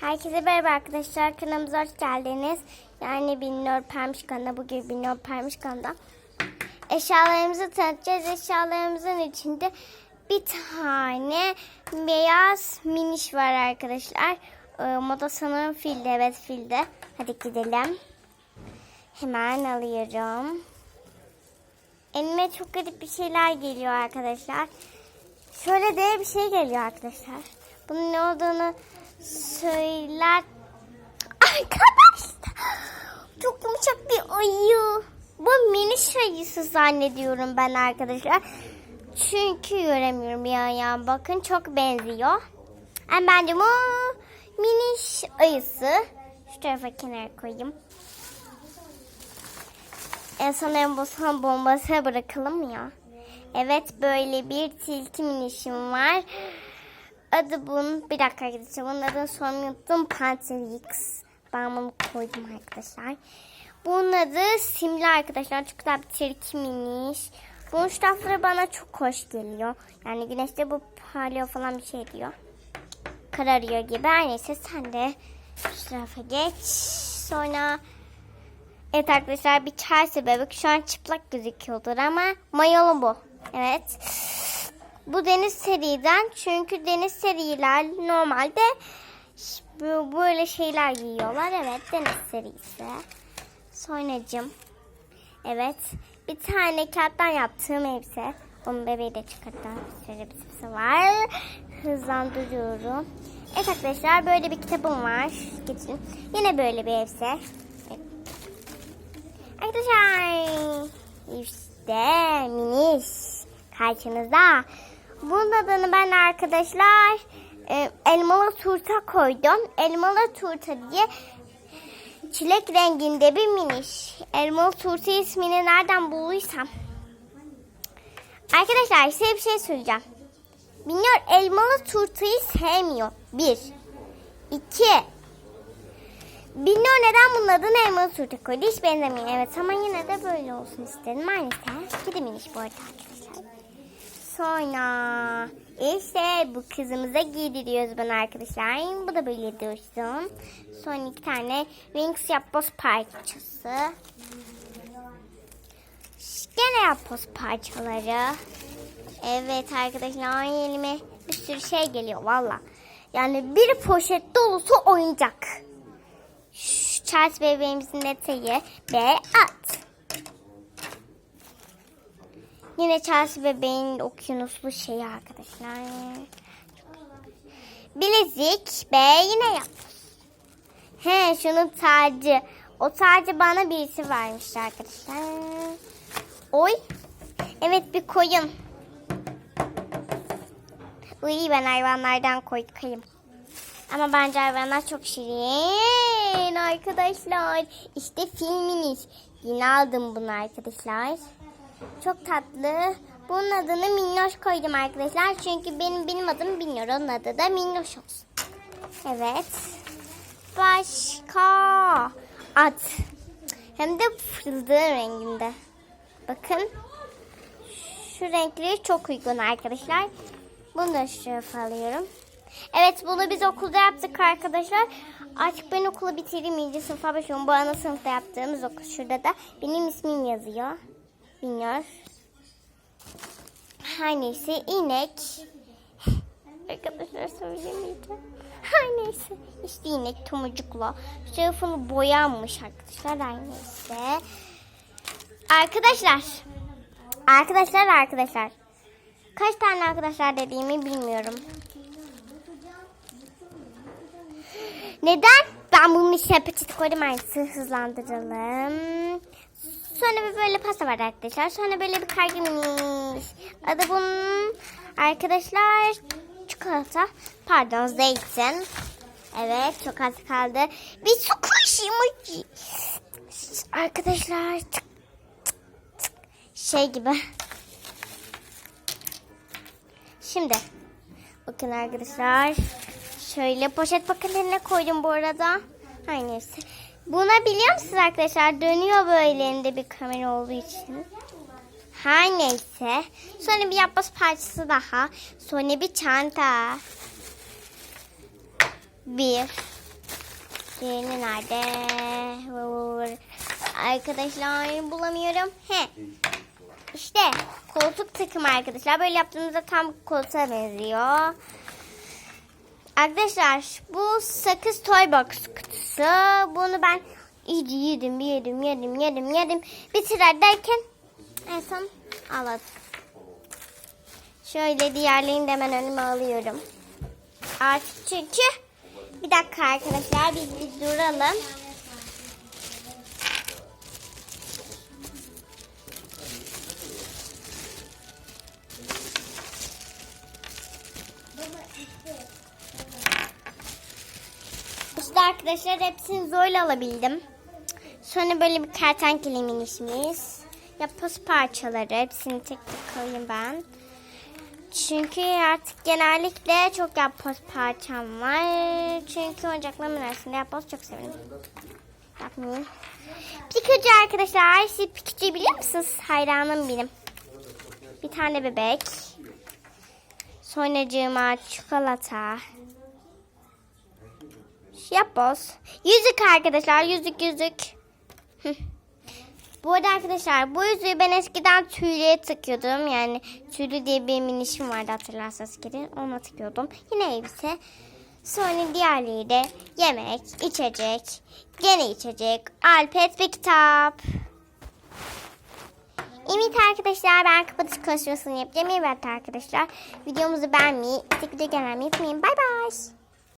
Herkese merhaba arkadaşlar. Kanalımıza hoş geldiniz. Yani Binnur Permişkan'da bugün Binnur Permişkan'da eşyalarımızı tanıtacağız. Eşyalarımızın içinde bir tane beyaz miniş var arkadaşlar. Ee, moda sanırım filde. Evet filde. Hadi gidelim. Hemen alıyorum. Elime çok garip bir şeyler geliyor arkadaşlar. Şöyle de bir şey geliyor arkadaşlar. Bunun ne olduğunu söyler. Arkadaşlar çok yumuşak bir ayı. Bu mini ayısı zannediyorum ben arkadaşlar. Çünkü göremiyorum bir ayağım. Bakın çok benziyor. Ama bence bu mini ayısı. Şu tarafa kenara koyayım. En sanırım bu son bombası bırakalım ya. Evet böyle bir tilki minişim var. Adı bunun bir dakika arkadaşlar. Bunun adını sonra unuttum. Panther X. Ben bunu koydum arkadaşlar. Bunun adı simli arkadaşlar. Çok güzel bir tilki. Bunun ştafları bana çok hoş geliyor. Yani güneşte bu parlıyor falan bir şey diyor. Kararıyor gibi. Her neyse sen de şu tarafa geç. Sonra Evet arkadaşlar bir Chelsea bebek şu an çıplak gözüküyordur ama mayolu bu. Evet. Bu deniz seriden çünkü deniz seriler normalde böyle şeyler giyiyorlar. Evet deniz serisi. Sonracım. Evet. Bir tane kağıttan yaptığım elbise. Onun bebeği de çıkartan elbisesi var. Hızlandırıyorum. Evet arkadaşlar böyle bir kitabım var. Geçin. Yine böyle bir elbise. Evet. Arkadaşlar işte minis karşınızda. Bunun adını ben arkadaşlar e, elmalı turta koydum. Elmalı turta diye çilek renginde bir miniş. Elmalı turta ismini nereden bulduysam. Arkadaşlar size bir şey söyleyeceğim. Bilmiyorum elmalı turtayı sevmiyor. Bir. İki. Bilmiyorum neden bunun adını elmalı turta koydu. Hiç benzemiyor. Evet ama yine de böyle olsun istedim. Maalesef. Kedi miniş bu arada arkadaşlar. Sonra işte bu kızımıza giydiriyoruz bunu arkadaşlar. Bu da böyle dursun. Sonra iki tane Wings yapboz parçası. Gene yapboz parçaları. Evet arkadaşlar elime bir sürü şey geliyor valla. Yani bir poşet dolusu oyuncak. Şu Charles bebeğimizin eteği ve at. Yine Charles bebeğin okyanuslu şeyi arkadaşlar. Bilezik ve yine yap. He şunun tacı. O tacı bana birisi vermişti arkadaşlar. Oy. Evet bir koyun. Uy ben hayvanlardan koyayım. Ama bence hayvanlar çok şirin arkadaşlar. İşte filminiz. Yine aldım bunu arkadaşlar. Çok tatlı. Bunun adını Minnoş koydum arkadaşlar. Çünkü benim benim adım Binnur. Onun adı da Minnoş olsun. Evet. Başka at. Hem de fıldığı renginde. Bakın. Şu renkleri çok uygun arkadaşlar. Bunu da şu tarafa alıyorum. Evet bunu biz okulda yaptık arkadaşlar. Artık ben okulu bitirdim. İyice sınıfa başlıyorum. Bu ana sınıfta yaptığımız okul. Şurada da benim ismim yazıyor. Bilmiyor. Her neyse inek. Arkadaşlar söylemeyeceğim. Her neyse. İşte inek tomurcukla. Tarafını boyanmış arkadaşlar. Her neyse. Arkadaşlar. Arkadaşlar arkadaşlar. Kaç tane arkadaşlar dediğimi bilmiyorum. Neden? Ben bunun içine peçete koydum hızlandıralım. Sonra bir böyle pasta var arkadaşlar. Sonra böyle bir kargımız. Adı bunun arkadaşlar çikolata. Pardon zeytin. Evet çok az kaldı. Bir su kuş emoji. Arkadaşlar tık, tık, tık. şey gibi. Şimdi bakın arkadaşlar. Şöyle poşet paketlerine koydum bu arada. Her neyse. Buna biliyor musunuz arkadaşlar? Dönüyor böyle elinde bir kamera olduğu için. Her neyse. Sonra bir yapboz parçası daha. Sonra bir çanta. Bir. Diğerini nerede? Arkadaşlar bulamıyorum. He. İşte koltuk takımı arkadaşlar. Böyle yaptığımızda tam koltuğa benziyor. Arkadaşlar bu sakız toy box kutusu. Bunu ben iyice yedim yedim yedim yedim yedim. Bitirer derken en son ağladım. Şöyle diğerlerini de hemen önüme alıyorum. Artık çünkü bir dakika arkadaşlar biz bir duralım. Arkadaşlar hepsini zorla alabildim. Sonra böyle bir kertenkele minişimiz. Yapboz parçaları. Hepsini tek tek alayım ben. Çünkü artık genellikle çok yapboz parçam var. Çünkü oyuncaklarımın arasında yapboz çok severim. Yapmayayım. Pikachu arkadaşlar. Siz Pikachu'yu biliyor musunuz? Hayranım benim. Bir tane bebek. Sonracığıma çikolata. Yapboz. Yüzük arkadaşlar. Yüzük yüzük. Bu arada arkadaşlar bu yüzüğü ben eskiden tüylüye takıyordum. Yani tüylü diye bir minişim vardı hatırlarsanız geri. Ona takıyordum. Yine elbise. Sonra diğerleri de yemek, içecek, gene içecek, alpet ve kitap. Evet arkadaşlar ben kapatış konuşmasını yapacağım. Evet arkadaşlar videomuzu beğenmeyi, tek video gelmeyi unutmayın. Bay bay.